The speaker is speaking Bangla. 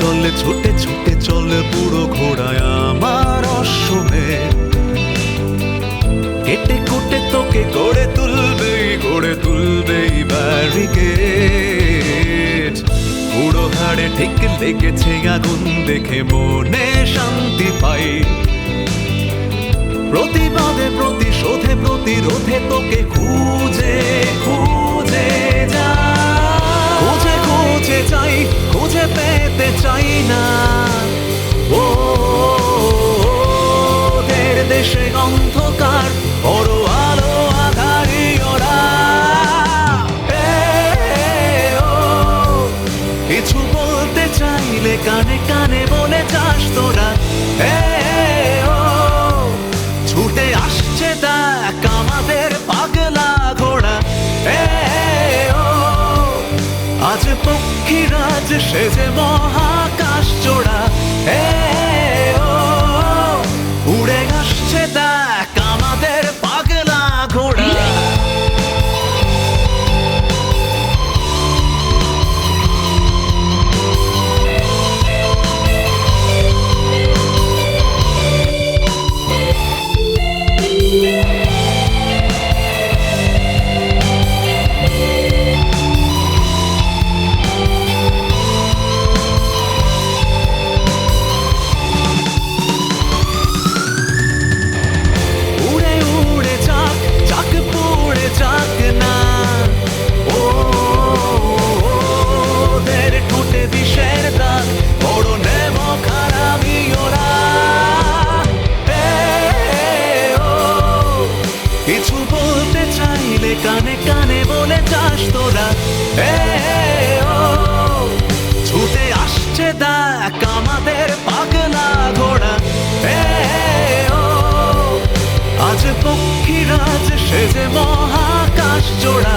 চলে, ছুটে ছুটে চলে পুরো ঘোড়ায় আমার অশ্বমে কেটে কুটে তোকে গড়ে তুলবে গড়ে তুলবে ব্যারিকেড পুরো হাড়ে ঠিক লেগেছে আগুন, দেখে মনে শান্তি পাই। প্রতিবাদে, প্রতিশোধে, প্রতিরোধে তোকে খুঁজে খুঁজে যা। খুঁজে চাই ওদের দেশে অন্ধকার বড় আলো আধারি ওরা। কিছু বলতে চাইলে কানে কানে বলে পক্ষীরাজ সেজে মহাকাশ কানে কানে বলে যাস তোরা। এ, ও, ছুটে আসছে দেখ আমাদের পাগলা ঘোড়া। এ, ও, আজ পক্ষীরাজ সেজে মহাকাশ জোড়া।